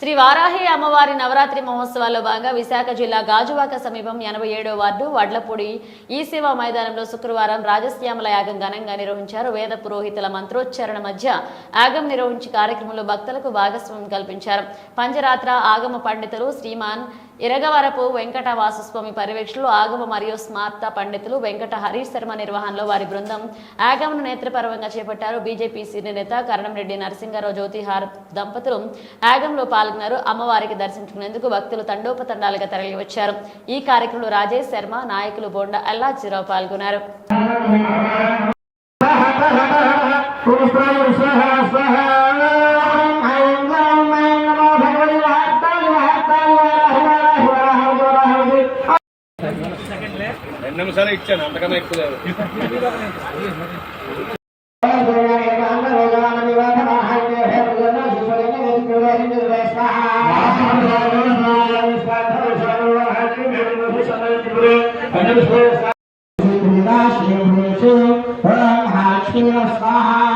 శ్రీ వారాహి అమ్మవారి నవరాత్రి మహోత్సవాల్లో భాగంగా విశాఖ జిల్లా గాజువాక సమీపం ఎనభై ఏడో వార్డు వడ్లపూడి ఈ సేవా మైదానంలో శుక్రవారం రాజశ్యామల యాగం ఘనంగా నిర్వహించారు. వేద పురోహితుల మంత్రోచ్చారణ మధ్య యాగం నిర్వహించి కార్యక్రమంలో భక్తులకు భాగస్వామ్యం కల్పించారు. పంచరాత్ర ఆగమ పండితులు శ్రీమాన్ ఇరగవరపు వెంకట వాసుస్వామి పర్యవేక్షణలో ఆగమ మరియు స్మార్త పండితులు వెంకట హరీష్ శర్మ నిర్వహణలో వారి బృందం ఆగమను నేత్రపర్వంగా చేపట్టారు బీజేపీ సీనియర్ నేత కరణంరెడ్డి నరసింహారావు జ్యోతిహార్ దంపతులు ఆగంలో పాల్గొన్నారు అమ్మవారికి దర్శించుకునేందుకు భక్తులు తండోపతండాలుగా తరలివచ్చారు ఈ కార్యక్రమంలో రాజేష్ శర్మ నాయకులు బోండా అల్లాజీరావు పాల్గొన్నారు రెండు నిమిషాలు ఇచ్చాను అంతకన్నా ఎక్కువ లేదు. స్వాహ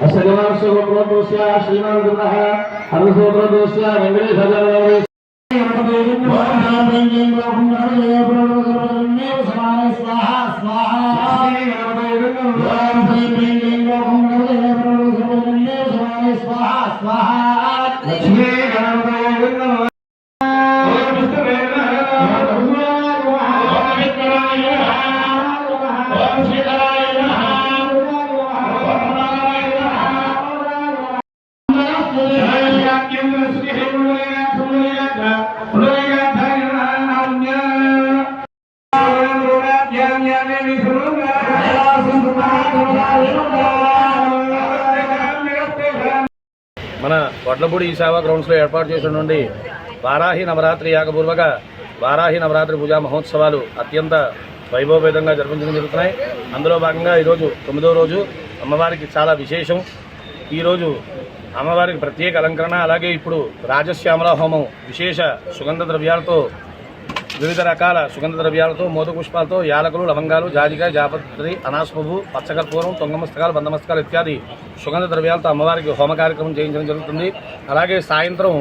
అసగమస్వప్రోదోస్య శ్రీమాన్ హర్షోప్రోదోస్య వెంకటేశ్వర మన వడ్లపూడి ఈ గ్రౌండ్స్లో ఏర్పాటు చేసినటువంటి వారాహి నవరాత్రి యాగపూర్వక వారాహి నవరాత్రి పూజా మహోత్సవాలు అత్యంత వైభవపేతంగా జరిపించడం జరుగుతున్నాయి. అందులో భాగంగా ఈరోజు తొమ్మిదో రోజు అమ్మవారికి చాలా విశేషం. ఈరోజు అమ్మవారికి ప్రత్యేక అలంకరణ అలాగే ఇప్పుడు రాజశ్యామల హోమం విశేష సుగంధ ద్రవ్యాలతో వివిధ రకాల సుగంధ ద్రవ్యాలతో మోదపుష్పాలతో యాలకులు లవంగాలు జాజికాయ జాపత్రి అనాస పచ్చకర్పూరం తొంగమస్తకాలు బంధమస్తకాలు ఇత్యాది సుగంధ ద్రవ్యాలతో అమ్మవారికి హోమ కార్యక్రమం చేయించడం జరుగుతుంది. అలాగే సాయంత్రం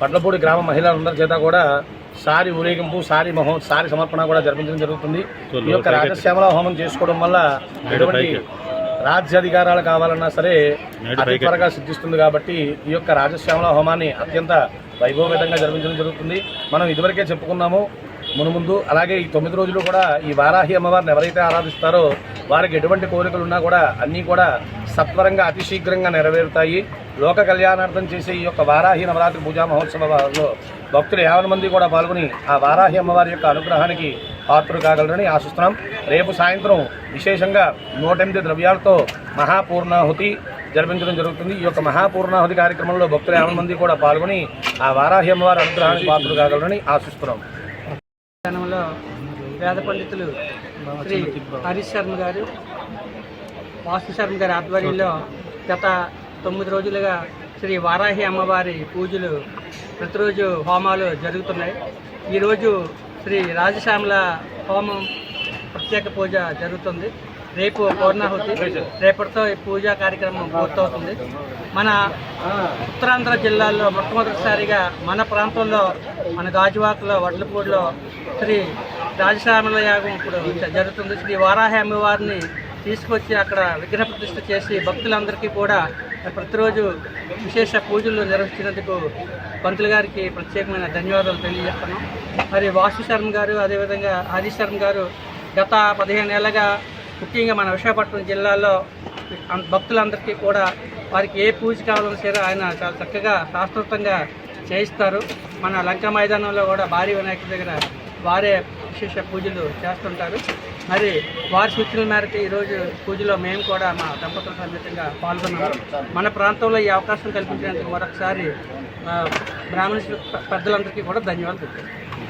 పట్లపూడి గ్రామ మహిళలందరి చేత కూడా సారి ఊరేగింపు సారి మహో సారి సమర్పణ కూడా జరిపించడం జరుగుతుంది. ఈ యొక్క రాజశ్యామల హోమం చేసుకోవడం వల్ల ఎటువంటి రాజ్యాధికారాలు కావాలన్నా సరే అతి త్వరగా సిద్ధిస్తుంది కాబట్టి ఈ యొక్క రాజశ్యామల హోమాన్ని అత్యంత వైభవపేతంగా జరిపించడం జరుగుతుంది. మనం ఇదివరకే చెప్పుకున్నాము మునుముందు అలాగే ఈ తొమ్మిది రోజులు కూడా ఈ వారాహి అమ్మవారిని ఎవరైతే ఆరాధిస్తారో వారికి ఎటువంటి కోరికలు ఉన్నా కూడా అన్నీ కూడా సత్వరంగా అతి శీఘ్రంగా నెరవేరుతాయి. లోక కళ్యాణార్థం చేసే ఈ యొక్క వారాహి నవరాత్రి పూజా మహోత్సవాల్లో భక్తులు యాభై మంది కూడా పాల్గొని ఆ వారాహి అమ్మవారి యొక్క అనుగ్రహానికి పాత్రులు కాగలరని ఆశిస్తున్నాం. రేపు సాయంత్రం విశేషంగా నూట ఎనిమిది ద్రవ్యాలతో మహాపూర్ణాహుతి జరిపించడం జరుగుతుంది. ఈ యొక్క మహాపూర్ణాహుతి కార్యక్రమంలో భక్తులు యాభై మంది కూడా పాల్గొని ఆ వారాహి అమ్మవారి అనుగ్రహానికి పాత్రులు కాగలరని ఆశిస్తున్నాం. వేద పండితులు శ్రీ హరీష్ శర్మ గారు వాసు శర్మ గారి ఆధ్వర్యంలో గత తొమ్మిది రోజులుగా శ్రీ వారాహి అమ్మవారి పూజలు ప్రతిరోజు హోమాలు జరుగుతున్నాయి. ఈరోజు శ్రీ రాజశ్యామల హోమం ప్రత్యేక పూజ జరుగుతుంది. రేపు పూర్ణాహుతి రేపటితో ఈ పూజా కార్యక్రమం పూర్తవుతుంది. మన ఉత్తరాంధ్ర జిల్లాల్లో మొట్టమొదటిసారిగా మన ప్రాంతంలో మన గాజువాకలో వడ్లపూడిలో శ్రీ రాజశామల యాగం ఇప్పుడు జరుగుతుంది. శ్రీ వారాహి వారిని తీసుకొచ్చి అక్కడ విగ్రహ ప్రతిష్ఠ చేసి భక్తులందరికీ కూడా ప్రతిరోజు విశేష పూజలు నిర్వహించినందుకు పంతులు గారికి ప్రత్యేకమైన ధన్యవాదాలు తెలియజేస్తున్నాం. మరి వాసు శర్మ గారు అదేవిధంగా హరీష్ శర్మ గారు గత పదిహేను ఏళ్ళగా ముఖ్యంగా మన విశాఖపట్నం జిల్లాలో అం- భక్తులందరికీ కూడా వారికి ఏ పూజ కావాలన్నా సరే ఆయన చాలా చక్కగా శాస్త్రోక్తంగా చేయిస్తారు. మన లంక మైదానంలో కూడా భారీ వినాయకుడి దగ్గర వారే విశేష పూజలు చేస్తుంటారు. మరి వారి సూచనల మేరకు ఈరోజు పూజలో మేము కూడా మా దంపతుల సమేతంగా పాల్గొన్నాము. మన ప్రాంతంలో ఈ అవకాశం కల్పించినందుకు మరొకసారి బ్రాహ్మణ పెద్దలందరికీ కూడా ధన్యవాదాలు